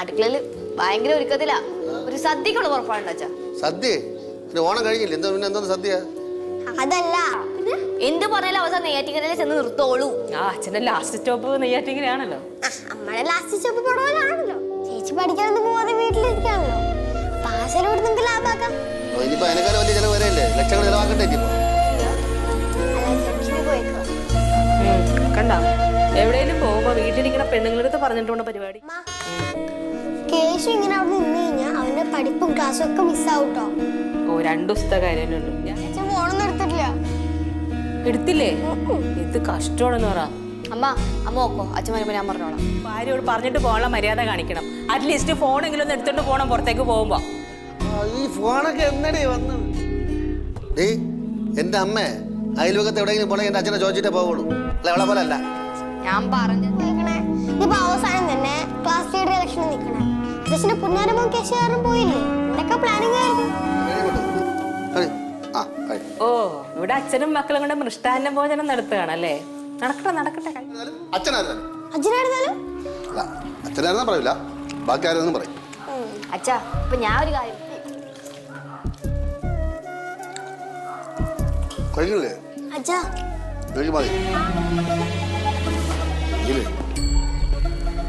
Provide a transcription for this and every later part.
അടുക്കളയിൽ ഭയങ്കര ഒരുക്കത്തിലാ. ഒരു സദ്യക്കുള്ള പുറപ്പാടുണ്ട് അച്ഛാ. സദ്യ? പിന്നെ ഓണം കഴിഞ്ഞില്ല? എന്താ പിന്നെ എന്താ സദ്യ? അതല്ല. എന്ത് പറഞ്ഞാലും അവസാനം നെയ്യാറ്റിങ്ങനെ ചെന്ന് നിർത്തോളൂ. ആ അച്ഛന്റെ ലാസ്റ്റ് സ്റ്റോപ്പ് നെയ്യാറ്റിങ്ങനെയാണല്ലോ ആ, നമ്മുടെ ലാസ്റ്റ് സ്റ്റോപ്പ് പടവലാണല്ലോ ചേച്ചി പഠിക്കാനൊന്നും പോവാതെ വീട്ടിലിരിക്കാണല്ലോ. പാസലോട് നിങ്ങൾക്ക് ലാഭാക്കാം. ഇനിയിപ്പോ അതിനേക്കാളും വലിയ ചിലവ് വരെയല്ലേ? ലക്ഷങ്ങൾ ചിലവാക്കണ്ടേ ഇനിയിപ്പോ. അല്ല ജംഗ്ഷനിൽ പോയേക്കോ. കണ്ട? എവിടെയെങ്കിലും പോകുമ്പോ വീട്ടിലിരിക്കുന്ന പെണ്ണുങ്ങളുടെ അടുത്ത് പറഞ്ഞിട്ടുണ്ട് പരിപാടി? കേശു ഇങ്ങനെ അവിടെ നിന്ന് കഴിഞ്ഞാൽ അവന്റെ പഠിപ്പും ക്ലാസ്സും ഒക്കെ മിസ്സാവൂട്ടോ ഓ രണ്ടു ദിവസത്തെ കാര്യമല്ലേ ഉള്ളൂ. ഞാൻ ചേച്ചി ഫോണൊന്നും എടുത്തിട്ടില്ല. എടുത്തില്ലേ? ഇത് കഷ്ടമാണെന്ന് പറ. അമ്മ അമ്മ ഓക്കോ അച്ഛൻ വരുമ്പോ ഞാൻ പറഞ്ഞോളാം. ഭാര്യയോട് പറഞ്ഞിട്ട് പോകാനുള്ള മര്യാദ കാണിക്കണം. അറ്റ്ലീസ്റ്റ് ഫോണെങ്കിലും ഒന്ന് എടുത്തോണ്ട് പോകണം പുറത്തേക്ക് പോകുമ്പോ. ഈ ഫോണൊക്കെ എന്നടേ വന്നത് ഡേ എന്റെ അമ്മ അയൽവക്കത്ത് എവിടെയെങ്കിലും പോണെങ്കിൽ എന്റെ അച്ഛനെ ചോദിച്ചിട്ടേ പോകുള്ളൂ അല്ല അവളെ പോലെ അല്ല. ഞാൻ പറഞ്ഞു ചേച്ചിന്റെ പുന്നാരമോ കേശു കാരണം പോയില്ലേ? എന്തൊക്കെ പ്ലാനിങ് ആയിരുന്നു. ഓ ഇവിടെ അച്ഛനും മക്കളും കൂടെ മൃഷ്ടാന്ന ഭോജനം നടത്തുകയാണല്ലേ? നടക്കട്ടെ നടക്കട്ടെ. അച്ഛനായിരുന്നാലും അച്ഛനായിരുന്നു അച്ഛനായിരുന്നാലും അല്ല അച്ഛനായിരുന്നാ പറയില്ല ബാക്കി ആരെന്നും പറയും അച്ഛാ ഇപ്പൊ ഞാൻ ഒരു കാര്യം. കഴിക്കില്ലേ അച്ഛാ?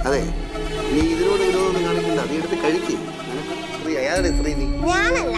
അതെ. എടുത്ത് കഴിക്കും. അയാളുടെ ഇത്രയും നീ. ഞാനല്ല.